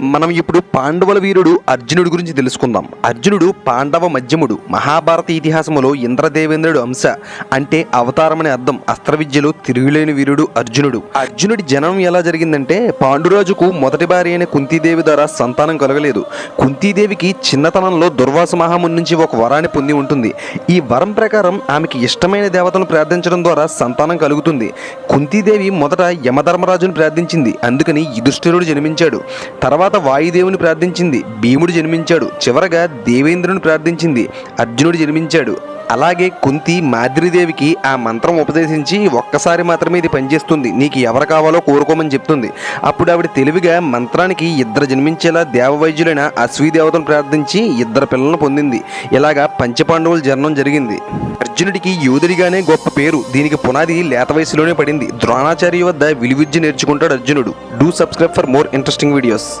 మనం ఇప్పుడు పాండవుల వీరుడు అర్జునుడి గురించి తెలుసుకుందాం. అర్జునుడు పాండవ మధ్యముడు మహాభారత ఇతిహాసములో ఇంద్రదేవేంద్రుడు అంశ అంటే అవతారమని అర్థం. అస్త్ర విద్యలో తిరుగులేని వీరుడు అర్జునుడు. అర్జునుడి జననం ఎలా జరిగిందంటే పాండురాజుకు మొదటి భార్య అయిన కుంతీదేవి ద్వారా సంతానం కలగలేదు. కుంతీదేవికి చిన్నతనంలో దుర్వాస మహాముని నుంచి ఒక వరాన్ని పొంది ఉంటుంది. ఈ వరం ప్రకారం ఆమెకి ఇష్టమైన దేవతను ప్రార్థించడం ద్వారా సంతానం కలుగుతుంది. కుంతీదేవి మొదట యమధర్మరాజును ప్రార్థించింది. అందుకని యుధిష్ఠిరుడు జన్మించాడు. తర్వాత వాయుదేవుని ప్రార్థించింది. భీముడు జన్మించాడు. చివరగా దేవేంద్రుని ప్రార్థించింది. అర్జునుడు జన్మించాడు. అలాగే కుంతి మాద్రిదేవికి ఆ మంత్రం ఉపదేశించి ఒక్కసారి మాత్రమే ఇది పనిచేస్తుంది. నీకు ఎవరు కావాలో కోరుకోమని చెప్తుంది. అప్పుడు ఆవిడ తెలివిగా మంత్రానికి ఇద్దరు జన్మించేలా దేవవైద్యులైన అశ్వీదేవతను ప్రార్థించి ఇద్దరు పిల్లలను పొందింది. ఇలాగా పంచపాండవుల జన్మం జరిగింది. అర్జునుడికి యోధుడిగానే గొప్ప పేరు. దీనికి పునాది లేత వయసులోనే పడింది. ద్రోణాచార్య వద్ద విలువిద్య నేర్చుకుంటాడు అర్జునుడు. Do subscribe for more interesting videos